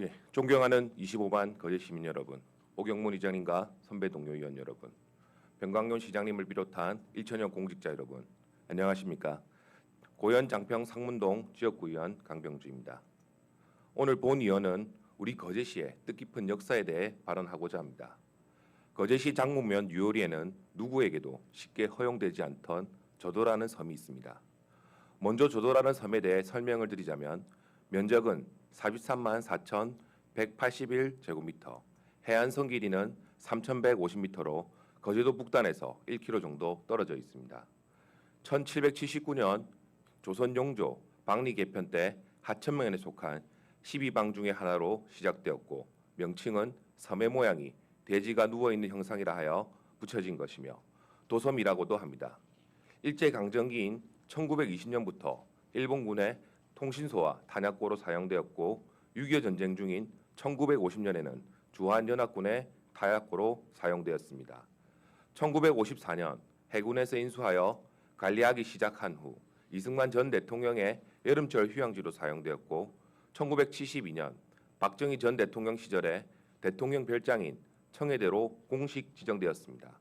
예, 존경하는 25만 거제 시민 여러분, 오경문 이장님과 선배 동료 의원 여러분, 병광론 시장님을 비롯한 일천여 공직자 여러분, 안녕하십니까? 고현 장평 상문동 지역구 의원 강병주입니다. 오늘 본 의원은 우리 거제시의 뜻깊은 역사에 대해 발언하고자 합니다. 거제시 장목면 유오리에는 누구에게도 쉽게 허용되지 않던 조도라는 섬이 있습니다. 먼저 조도라는 섬에 대해 설명을 드리자면 면적은 43만 4,181 제곱미터, 해안선 길이는 3,150m로 거제도 북단에서 1km 정도 떨어져 있습니다. 1779년 조선 용조 방리 개편 때 하천면에 속한 12방 중의 하나로 시작되었고 명칭은 섬의 모양이 돼지가 누워 있는 형상이라 하여 붙여진 것이며 도섬이라고도 합니다. 일제 강점기인 1920년부터 일본군의 통신소와 탄약고로 사용되었고 6.25 전쟁 중인 1950년에는 주한연합군의 타약고로 사용되었습니다. 1954년 해군에서 인수하여 관리하기 시작한 후 이승만 전 대통령의 여름철 휴양지로 사용되었고 1972년 박정희 전 대통령 시절에 대통령 별장인 청해대로 공식 지정되었습니다.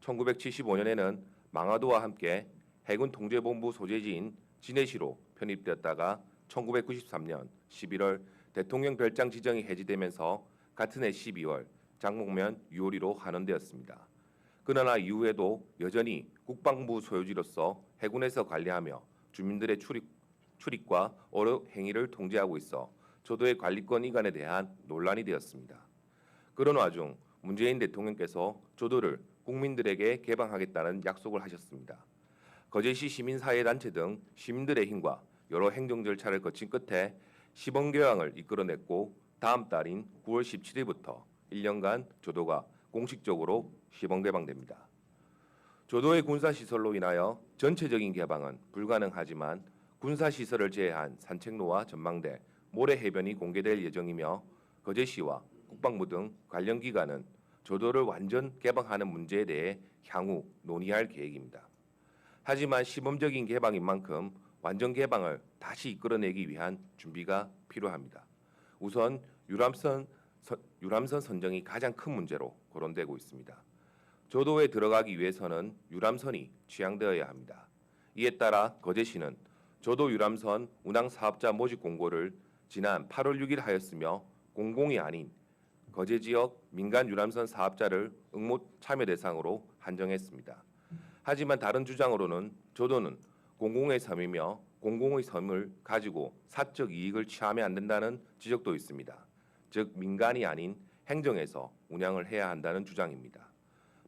1975년에는 망하도와 함께 해군 통제본부 소재지인 진해시로 편입되었다가 1993년 11월 대통령 별장 지정이 해지되면서 같은 해 12월 장목면 유오리로 환원되었습니다. 그러나 이후에도 여전히 국방부 소유지로서 해군에서 관리하며 주민들의 출입, 출입과 어뢰 행위를 통제하고 있어 조도의 관리권 이관에 대한 논란이 되었습니다. 그런 와중 문재인 대통령께서 조도를 국민들에게 개방하겠다는 약속을 하셨습니다. 거제시 시민사회단체 등 시민들의 힘과 여러 행정 절차를 거친 끝에 시범 개방을 이끌어냈고 다음 달인 9월 17일부터 1년간 조도가 공식적으로 시범 개방됩니다. 조도의 군사 시설로 인하여 전체적인 개방은 불가능하지만 군사 시설을 제외한 산책로와 전망대, 모래 해변이 공개될 예정이며 거제시와 국방부 등 관련 기관은 조도를 완전 개방하는 문제에 대해 향후 논의할 계획입니다. 하지만 시범적인 개방인 만큼 완전 개방을 다시 이끌어내기 위한 준비가 필요합니다. 우선 유람선 선- 유람선 선정이 가장 큰 문제로 거론되고 있습니다. 조도에 들어가기 위해서는 유람선이 취향되어야 합니다. 이에 따라 거제시는 조도 유람선 운항 사업자 모집 공고를 지난 8월 6일 하였으며 공공이 아닌 거제 지역 민간 유람선 사업자를 응모 참여 대상으로 한정했습니다. 하지만 다른 주장으로는 조도는 공공의 섬이며 공공의 섬을 가지고 사적 이익을 취하면 안 된다는 지적도 있습니다. 즉 민간이 아닌 행정에서 운영을 해야 한다는 주장입니다.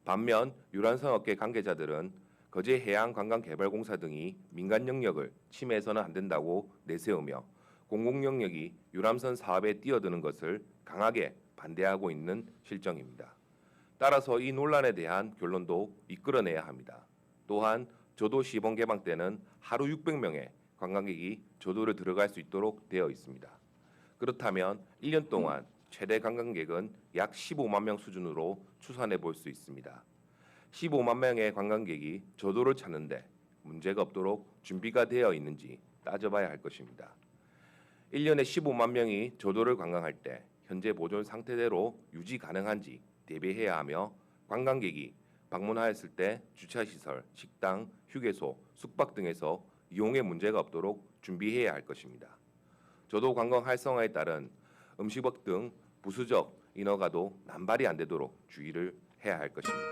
반면 유람선 업계 관계자들은 거제 해양 관광 개발 공사 등이 민간 영역을 침해해서는 안 된다고 내세우며 공공 영역이 유람선 사업에 뛰어드는 것을 강하게 반대하고 있는 실정입니다. 따라서 이 논란에 대한 결론도 이끌어내야 합니다. 또한 조도 시범 개방 때는 하루 600명의 관광객이 조도를 들어갈 수 있도록 되어 있습니다. 그렇다면 1년 동안 최대 관광객은 약 15만 명 수준으로 추산해 볼 수 있습니다. 15만 명의 관광객이 조도를 찾는데 문제가 없도록 준비가 되어 있는지 따져봐야 할 것입니다. 1년에 15만 명이 조도를 관광할 때 현재 보존 상태대로 유지 가능한지 대비해야 하며 관광객이 방문하였을 때 주차 시설, 식당, 휴게소, 숙박 등에서 이용에 문제가 없도록 준비해야 할 것입니다. 조도 관광 활성화에 따른 음식업 등 부수적 인허가도 남발이 안 되도록 주의를 해야 할 것입니다.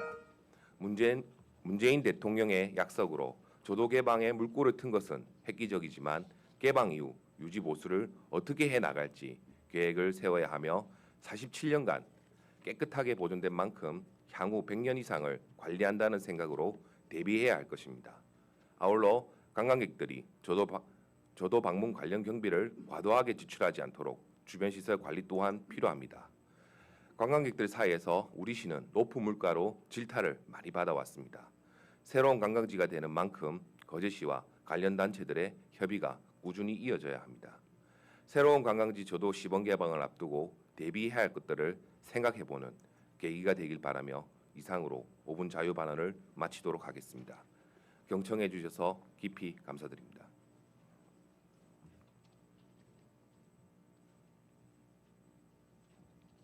문재인, 문재인 대통령의 약속으로 조도 개방에 물꼬를 튼 것은 획기적이지만 개방 이후 유지 보수를 어떻게 해 나갈지 계획을 세워야 하며 47년간 깨끗하게 보존된 만큼 향후 100년 이상을 관리한다는 생각으로 대비해야 할 것입니다. 아울러 관광객들이 조도 바- 조도 방문 관련 경비를 과도하게 지출하지 않도록 주변 시설 관리 또한 필요합니다. 관광객들 사이에서 우리 시는 높은 물가로 질타를 많이 받아왔습니다. 새로운 관광지가 되는 만큼 거제시와 관련 단체들의 협의가 꾸준히 이어져야 합니다. 새로운 관광지 조도 시범 개방을 앞두고 대비해야 할 것들을 생각해보는 계기가 되길 바라며 이상으로 5분 자유 발언을 마치도록 하겠습니다. 경청해 주셔서 깊이 감사드립니다.